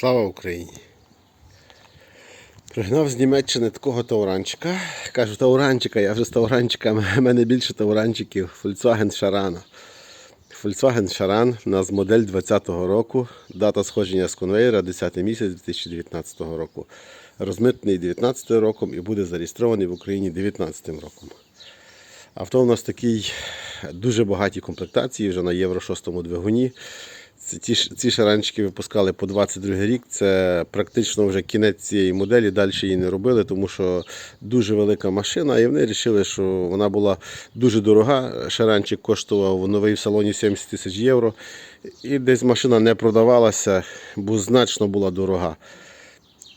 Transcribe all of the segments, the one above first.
Слава Україні! Пригнав з Німеччини такого тауранчика. Кажу тауранчика, я вже з тауранчиками, в мене більше тауранчиків. Volkswagen Charan. Volkswagen Charan у нас модель 20-го року. Дата сходження з конвейера 10 місяць 2019 року. Розмитний 19 роком і буде зареєстрований в Україні 19 роком. Авто у нас такий дуже багаті комплектації вже на Євро 6 двигуні. Це ті, ці шаранчики випускали по 22 рік. Це практично вже кінець цієї моделі. Далі її не робили, тому що дуже велика машина. І вони вирішили, що вона була дуже дорога. Шаранчик коштував новий в салоні 70 тисяч євро. І десь машина не продавалася, бо значно була дорога.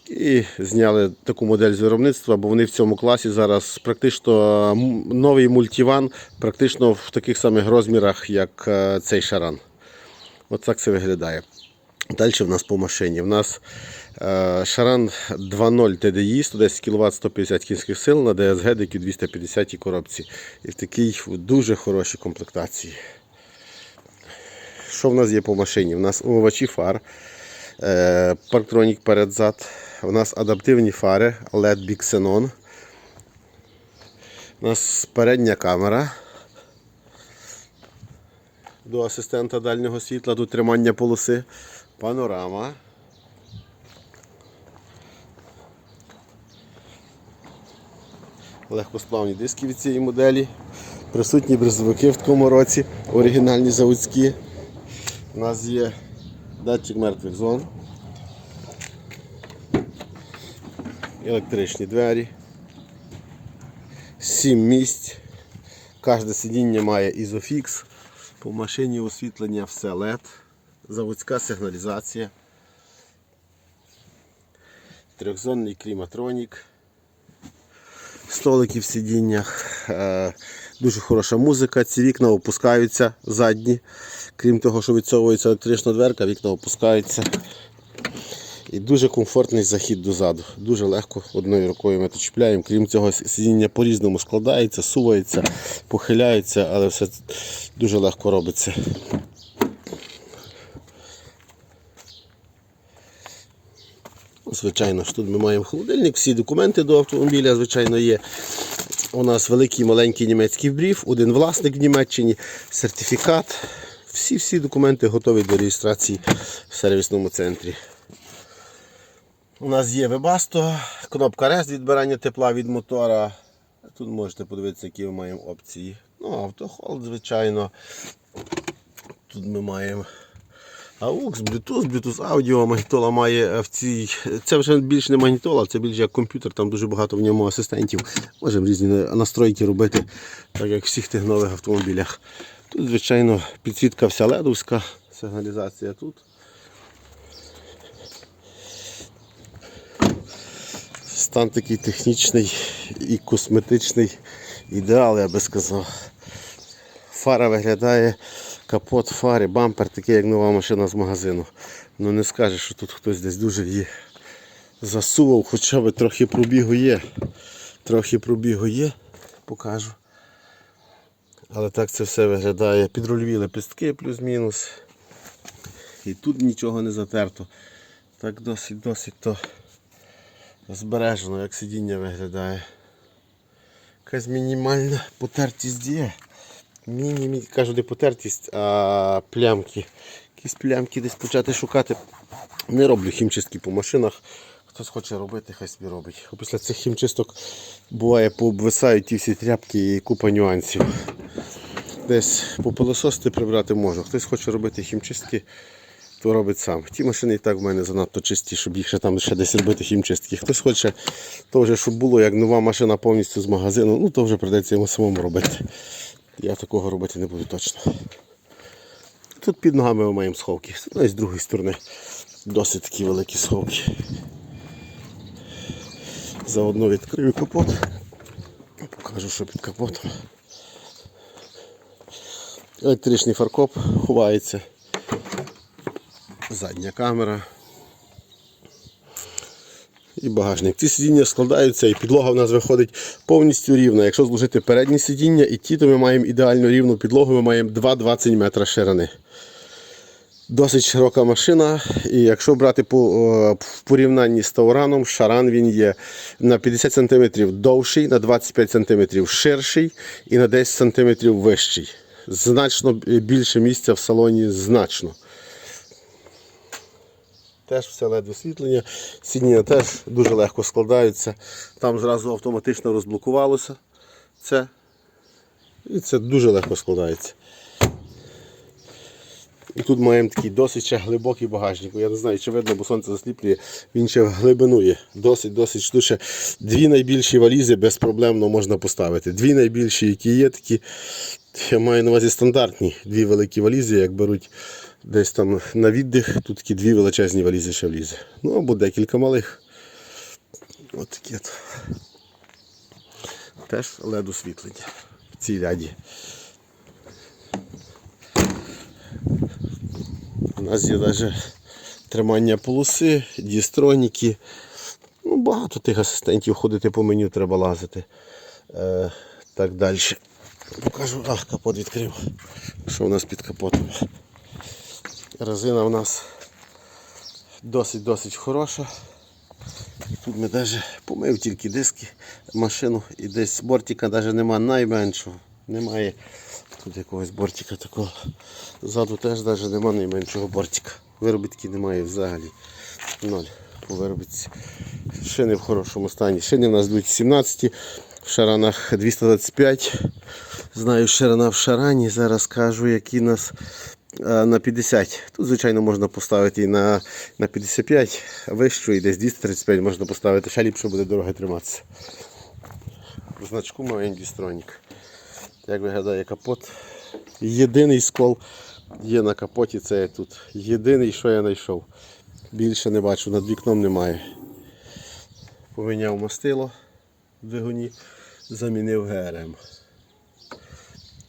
І зняли таку модель з виробництва, бо вони в цьому класі зараз практично новий мультиван, практично в таких самих розмірах, як е, цей шаран. От це виглядає. Далі в нас по машині. В нас е, шаран 2.0 TDI, 110 кВт, 150 кінських сил на DSG DQ 250 коробці. І в такій дуже хорошій комплектації. Що в нас є по машині? У нас умивачі фар, е, парктронік перед-зад. У нас адаптивні фари LED Big Xenon. У нас передня камера до асистента дальнього світла, до тримання полоси. Панорама. Легкосплавні диски від цієї моделі. Присутні бризовики в такому році, оригінальні заводські. У нас є датчик мертвих зон. Електричні двері. Сім місць. Кожне сидіння має ізофікс. По машині освітлення все LED. Заводська сигналізація. Трьохзонний кліматронік. Столики в сидіннях. Е, Дуже хороша музика. Ці вікна опускаються задні. Крім того, що відсовується електрична дверка, вікна опускаються. І дуже комфортний захід дозаду. Дуже легко одною рукою ми чіпляємо. Крім цього, сидіння по-різному складається, сувається, похиляється, але все дуже легко робиться. Звичайно ж, тут ми маємо холодильник, всі документи до автомобіля, звичайно, є. У нас великий маленький німецький бриф, один власник в Німеччині, сертифікат. Всі-всі документи готові до реєстрації в сервісному центрі. У нас є Webasto, кнопка REST відбирання тепла від мотора. Тут можете подивитися, які ми маємо опції. Ну, автохолд, звичайно. Тут ми маємо AUX, Bluetooth, Bluetooth аудіо, магнітола має в цій. Це вже більш не магнітола, це більш як комп'ютер, там дуже багато в ньому асистентів. Можемо різні настройки робити, так як в всіх тих нових автомобілях. Тут, звичайно, підсвітка вся ледовська, сигналізація тут. Стан такий технічний і косметичний ідеал, я би сказав. Фара виглядає, капот фари, бампер такий, як нова машина з магазину. Ну не скажеш, що тут хтось десь дуже її засував, хоча б трохи пробігу є. Трохи пробігу є, покажу. Але так це все виглядає. Підрульові лепістки плюс-мінус. І тут нічого не затерто. Так досить досить то збережено, як сидіння виглядає. Якась мінімальна потертість є. Міні, кажу, не потертість, а плямки. Якісь плямки десь почати шукати. Не роблю хімчистки по машинах. Хтось хоче робити, хай собі робить. Після цих хімчисток буває пообвисають ті всі тряпки і купа нюансів. Десь попилососити прибрати можу. Хтось хоче робити хімчистки, то робить сам. Ті машини і так в мене занадто чисті, щоб їх ще там ще десь робити хімчистки. Хтось хоче, то вже щоб було як нова машина повністю з магазину, ну то вже прийдеться йому самому робити. Я такого робити не буду точно. Тут під ногами ми маємо сховки. З одної з другої сторони досить такі великі сховки. Заодно відкрию капот. Покажу, що під капотом. Електричний фаркоп ховається. Задня камера. І багажник. Ці сидіння складаються і підлога в нас виходить повністю рівна. Якщо зложити передні сидіння і ті, то ми маємо ідеально рівну підлогу, ми маємо 2,20 метра ширини. Досить широка машина, і якщо брати по, в порівнянні з Таураном, шаран він є на 50 см довший, на 25 см ширший і на 10 см вищий. Значно більше місця в салоні, значно. Теж все led освітлення. Сидіння теж дуже легко складаються. Там зразу автоматично розблокувалося це. І це дуже легко складається. І тут маємо такий досить ще глибокий багажник. Я не знаю, чи видно, бо сонце засліплює, він ще в глибину є. Досить, досить тут Дві найбільші валізи безпроблемно можна поставити. Дві найбільші, які є, такі, я маю на увазі стандартні дві великі валізи, як беруть десь там на віддих, тут такі дві величезні валізи ще влізе. Ну або декілька малих. Ось такі. от. Теж LED освітлення в цій ляді. У нас є навіть тримання полоси, дістроніки. Ну, багато тих асистентів ходити по меню треба лазити. Е, так далі. Покажу, ах, капот відкрив. Що у нас під капотом? Резина у нас досить-досить хороша. Тут ми навіть помив тільки диски, машину і десь бортика навіть нема найменшого. Немає тут якогось бортика такого. Ззаду теж навіть нема найменшого бортика. Виробітки немає взагалі. Ноль по виробітці. Шини в хорошому стані. Шини в нас йдуть 17, в шаранах 225. Знаю ширина в шарані. Зараз кажу, які нас на 50. Тут, звичайно, можна поставити і на, на 55, вищу і десь 235 можна поставити, ще ліпше буде дорога триматися. В значку маленький стронік. Як виглядає капот? Єдиний скол є на капоті, це є тут. Єдиний, що я знайшов. Більше не бачу, над вікном немає. Поміняв мастило в двигуні, замінив ГРМ.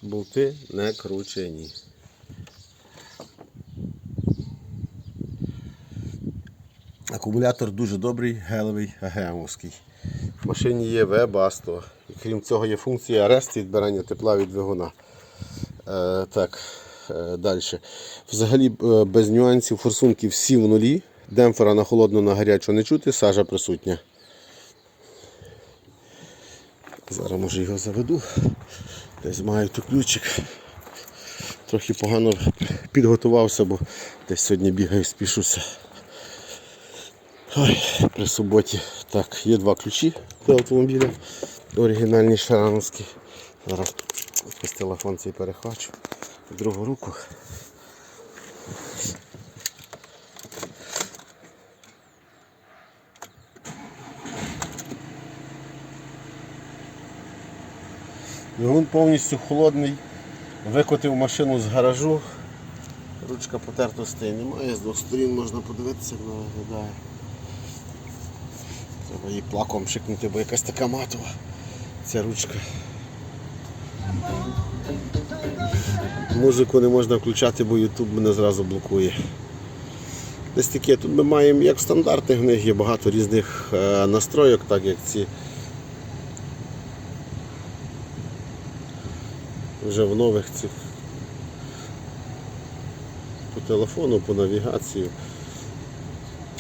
Болти не кручені. Акумулятор дуже добрий, гелевий, АГМовський. В машині є. І крім цього є функція арест відбирання тепла від двигуна. Е, так, е, далі. Взагалі е, без нюансів форсунки всі в нулі. Демпфера на холодну, на гарячу не чути, сажа присутня. Зараз може його заведу. Десь маю тут ключик. Трохи погано підготувався, бо десь сьогодні бігаю, спішуся. Ой, при суботі. Так, є два ключі до автомобіля. Оригінальні шарановські. Зараз якось телефон цей перехвачу. Другу руку. Двигун повністю холодний. Викотив машину з гаражу. Ручка потертостей немає, з двох сторін можна подивитися, як вона виглядає. Її плаком шикнути, бо якась така матова ця ручка. Музику не можна включати, бо YouTube мене зразу блокує. Десь таке, тут ми маємо, як в стандартних в них є багато різних е, настройок, так як ці. Вже в нових цих по телефону, по навігації.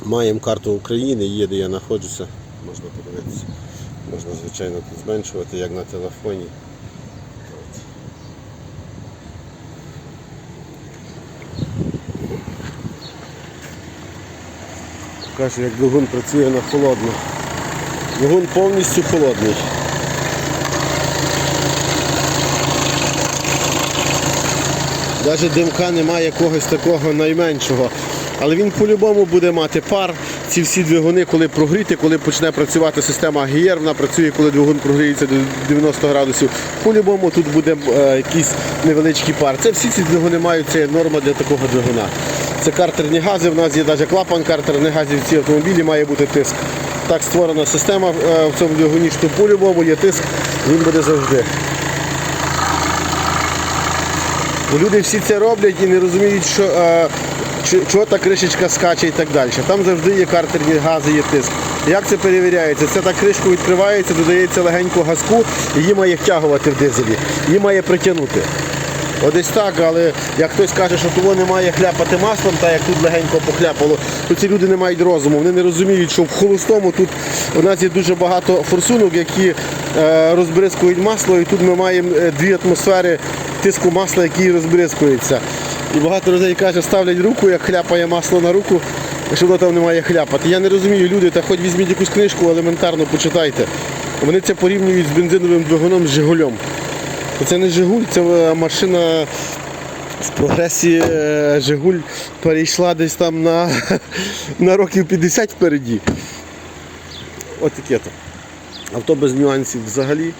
Маємо карту України, є де я знаходжуся, можна подивитися. Можна, звичайно, тут зменшувати, як на телефоні. Покажу, як двигун працює на холодно. Двигун повністю холодний. Навіть димка немає якогось такого найменшого. Але він по-любому буде мати пар. Ці всі двигуни, коли прогріти, коли почне працювати система АГР, вона працює, коли двигун прогріється до 90 градусів. По-любому тут буде е, якийсь невеличкий пар. Це всі ці двигуни мають, це норма для такого двигуна. Це картерні гази, в нас є навіть клапан картерних газів, в цій автомобілі має бути тиск. Так створена система е, в цьому двигуні, що по-любому є тиск, він буде завжди. Люди всі це роблять і не розуміють, що, е, чого та кришечка скаче і так далі. Там завжди є картерні гази, є тиск. Як це перевіряється? Це так кришку відкривається, додається легенько газку, її має втягувати в дизелі, її має притягнути. Одесь так, але як хтось каже, що того немає хляпати маслом, так як тут легенько похляпало, то ці люди не мають розуму. Вони не розуміють, що в холостому тут у нас є дуже багато форсунок, які е, розбризкують масло, і тут ми маємо е, дві атмосфери тиску масла, який розбризкується. І багато людей каже, ставлять руку, як хляпає масло на руку, що воно там не має хляпати. Я не розумію, люди, та хоч візьміть якусь книжку, елементарно почитайте. Вони це порівнюють з бензиновим двигуном з Жигулем. Це не Жигуль, це е, машина в прогресі е, Жигуль перейшла десь там на, на років 50 впереді. От таке то. Авто без нюансів взагалі.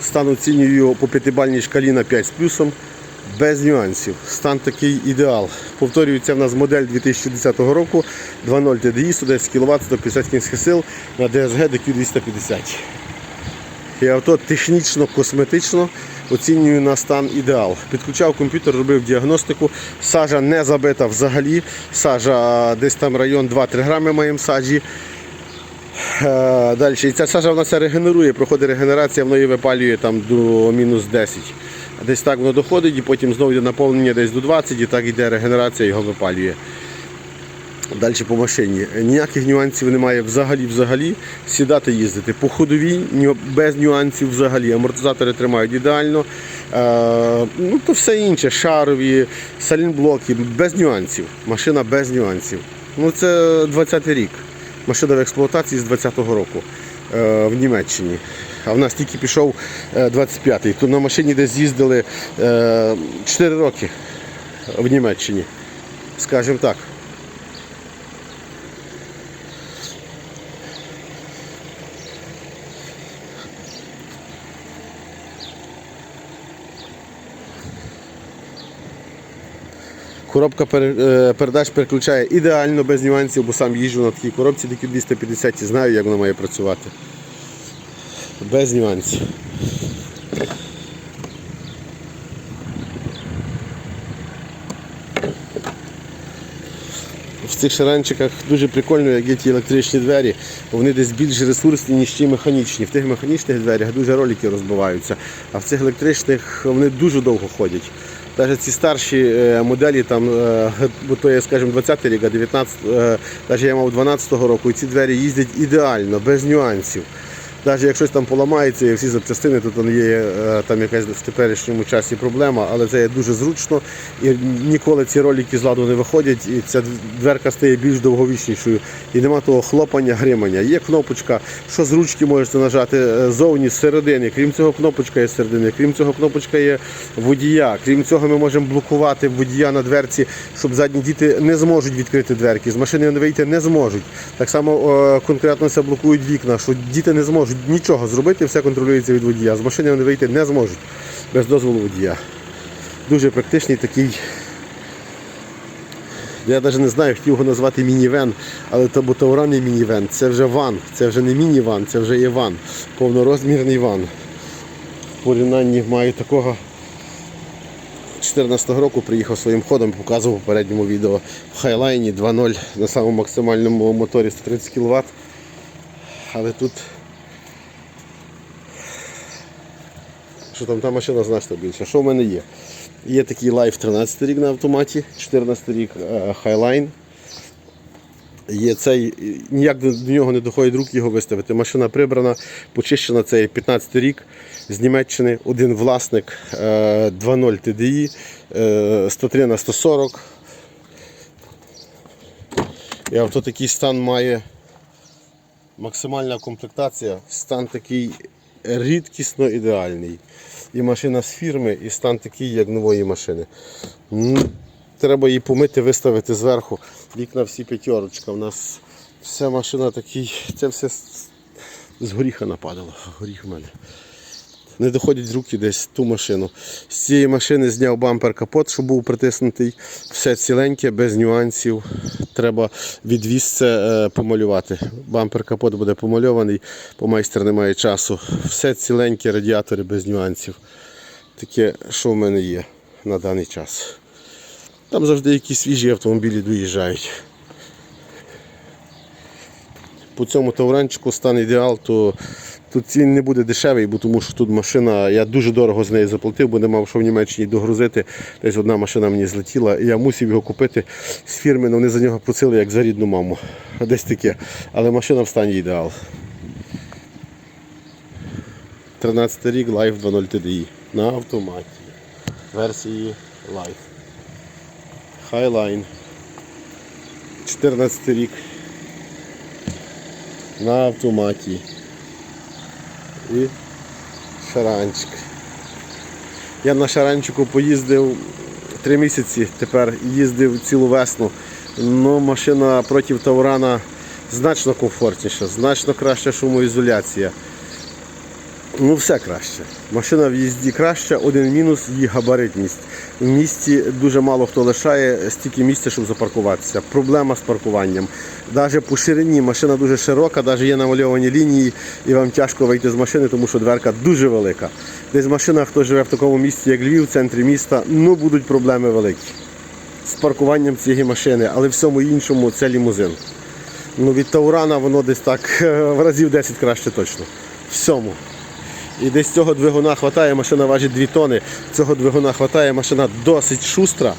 Стан оцінюю по п'ятибальній шкалі на 5 з плюсом. Без нюансів. Стан такий ідеал. Повторюється в нас модель 2010 року 2.0 TDI, 110 кВт, 150 кінських сил на DSG DQ 250. І авто технічно, косметично оцінюю на стан ідеал. Підключав комп'ютер, робив діагностику. Сажа не забита взагалі. Сажа десь там район 2-3 грами маємо саджі. Е, Далі. І ця сажа в нас регенерує, проходить регенерація, воно її випалює там до мінус 10. Десь так воно доходить і потім знову йде наповнення десь до 20 і так йде регенерація, його випалює. Далі по машині. Ніяких нюансів немає взагалі взагалі. Сідати їздити. По ходовій без нюансів взагалі. Амортизатори тримають ідеально. Е, ну то все інше, шарові, салінблоки, без нюансів. Машина без нюансів. Ну це 20-й рік. Машина в експлуатації з 20-го року е, в Німеччині. А в нас тільки пішов е, 25-й. То на машині десь їздили е, 4 роки в Німеччині. Скажімо так. Коробка е, передач переключає ідеально без нюансів, бо сам їжджу на такій коробці DQ 250 і знаю, як вона має працювати. Без нюансів. В цих шаранчиках дуже прикольно, як є ті електричні двері, вони десь більш ресурсні, ніж ті механічні. В тих механічних дверях дуже ролики розбиваються, а в цих електричних вони дуже довго ходять. Навіть ці старші е, моделі, там, е, то є, скажімо, 20 рік, а 19, е, навіть я мав 12-го року, і ці двері їздять ідеально, без нюансів. Навіть як щось там поламається, і всі запчастини, то там є е, там якась в теперішньому часі проблема, але це є дуже зручно і ніколи ці ролики з ладу не виходять, і ця дверка стає більш довговічнішою. І нема того хлопання, гримання. Є кнопочка, що з ручки можете нажати е, ззовні, з середини. Крім цього, кнопочка є середини, крім цього, кнопочка є водія. Крім цього, ми можемо блокувати водія на дверці, щоб задні діти не зможуть відкрити дверки. З машини вони вийти не зможуть. Так само е, конкретно це блокують вікна, що діти не зможуть нічого зробити, все контролюється від водія. З машини вони вийти не зможуть без дозволу водія. Дуже практичний такий. Я навіть не знаю, хотів його назвати мінівен, але то бо Тауран не мінівен, це вже ван, це вже не мініван, це вже є ван, повнорозмірний ван. В порівнянні маю такого 14 року приїхав своїм ходом, показував в попередньому відео в Хайлайні 2.0 на самому максимальному моторі 130 кВт. Але тут що там та машина значно більша. Що в мене є? Є такий Life 13 рік на автоматі, 14 рік е, Highline. Є цей, ніяк до, нього не доходить рук його виставити. Машина прибрана, почищена, це є 15 рік з Німеччини, один власник е, 2.0 TDI, е, 103 на 140. І авто такий стан має максимальна комплектація, стан такий рідкісно ідеальний. І машина з фірми, і стан такий, як нової машини. Треба її помити, виставити зверху. Вікна всі п'ятерочка. У нас вся машина такий, це все з- горіха нападало. Горіх в мене. Не доходять руки десь ту машину. З цієї машини зняв бампер капот, щоб був притиснутий. Все ціленьке, без нюансів. Треба відвіз це е, помалювати. Бампер капот буде помальований, бо майстер не має часу. Все ціленьке, радіатори без нюансів. Таке, що в мене є на даний час. Там завжди якісь свіжі автомобілі доїжджають. По цьому тавранчику стан ідеал, то Тут цін не буде дешевий, бо тому що тут машина, я дуже дорого з нею заплатив, бо не мав що в Німеччині догрузити. Десь одна машина мені злетіла, і я мусив його купити з фірми, але вони за нього просили як за рідну маму. Десь таке. Але машина в стані ідеал. 13 рік Life 2.0 TDI на автоматі. Версії Life. Highline. 14 рік. На автоматі. І шаранчик. Я на шаранчику поїздив 3 місяці, тепер їздив цілу весну. Ну, машина проти Таурана значно комфортніша, значно краща шумоізоляція. Ну, все краще. Машина в їзді краща, один мінус її габаритність. В місті дуже мало хто лишає стільки місця, щоб запаркуватися. Проблема з паркуванням. Навіть по ширині машина дуже широка, навіть є намальовані лінії, і вам тяжко вийти з машини, тому що дверка дуже велика. Десь машина, хто живе в такому місті, як Львів, в центрі міста, ну будуть проблеми великі з паркуванням цієї машини, але всьому іншому це лімузин. Ну, від Таурана воно десь так в разів 10 краще точно. Всьому. І десь цього двигуна хватає, машина важить 2 тони. Цього двигуна хватає, машина досить шустра.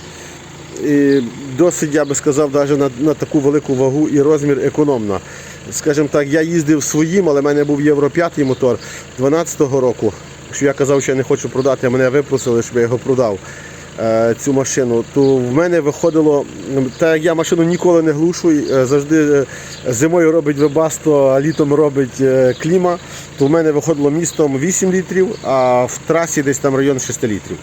І досить, я би сказав, навіть на, на таку велику вагу і розмір економна. Скажімо так, я їздив своїм, але в мене був Євро 5 мотор 12-го року. Що я казав, що я не хочу продати, а мене випросили, щоб я його продав. Е, Цю машину, то в мене виходило, так як я машину ніколи не глушу, е, завжди е, зимою робить вебасто, а літом робить кліма, то в мене виходило містом 8 літрів, а в трасі десь там район 6 літрів.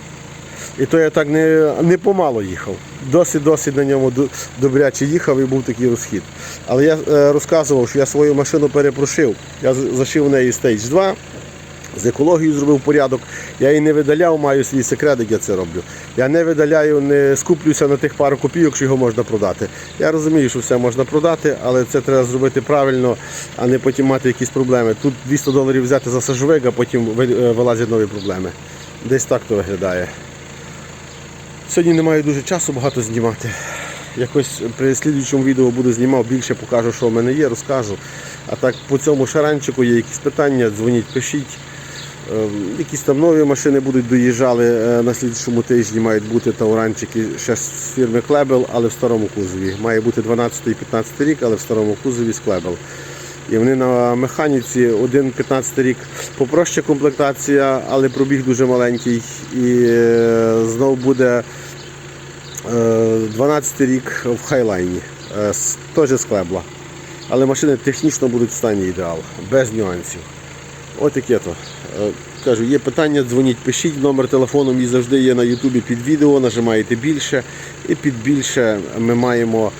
І то я так не, не помало їхав. Досить-досить на ньому добряче їхав і був такий розхід. Але я розказував, що я свою машину перепрошив. Я зашив в неї Stage 2, з екологією зробив порядок. Я її не видаляв, маю свій секрет, як я це роблю. Я не видаляю, не скуплюся на тих пару копійок, що його можна продати. Я розумію, що все можна продати, але це треба зробити правильно, а не потім мати якісь проблеми. Тут 200 доларів взяти за сажовик, а потім е, вилазять нові проблеми. Десь так то виглядає. Сьогодні не маю дуже часу багато знімати. Якось при слідуючому відео буду знімав, більше покажу, що в мене є, розкажу. А так по цьому шаранчику є якісь питання, дзвоніть, пишіть. Е, Якісь там нові машини будуть доїжджали е, на слідчому тижні, мають бути тауранчики ще з фірми Клебел, але в старому кузові. Має бути 12 і 15 рік, але в старому кузові з Клебел. І вони на механіці, один 15 рік попроще комплектація, але пробіг дуже маленький. І е, знов буде е, 12 рік в хайлайні, теж з Клебла. Але машини технічно будуть в стані ідеал, без нюансів. От таке то. Е, Кажу, є питання, дзвоніть, пишіть. Номер телефону мій завжди є на Ютубі під відео, нажимаєте більше. І під більше ми маємо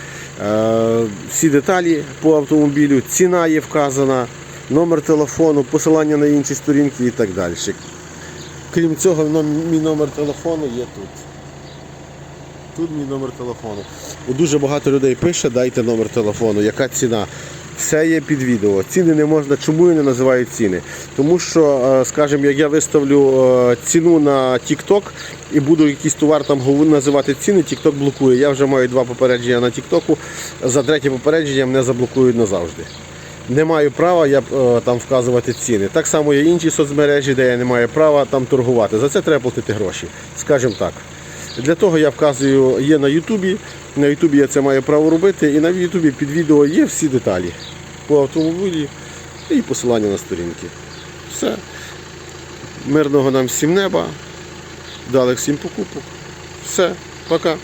е, всі деталі по автомобілю, ціна є вказана, номер телефону, посилання на інші сторінки і так далі. Крім цього, мій номер телефону є тут. Тут мій номер телефону. Дуже багато людей пише, дайте номер телефону, яка ціна. Все є під відео. Ціни не можна. Чому я не називаю ціни? Тому що, е, скажімо, як я виставлю е, ціну на TikTok і буду якийсь товар там називати ціни, TikTok блокує. Я вже маю два попередження на TikTok. За третє попередження мене заблокують назавжди. Не маю права я е, там вказувати ціни. Так само є інші соцмережі, де я не маю права там торгувати. За це треба платити гроші. Скажімо так. Для того я вказую, є на Ютубі. На Ютубі я це маю право робити. І на Ютубі під відео є всі деталі по автомобілі і посилання на сторінки. Все. Мирного нам всім неба. Далих всім покупок. Все. Пока.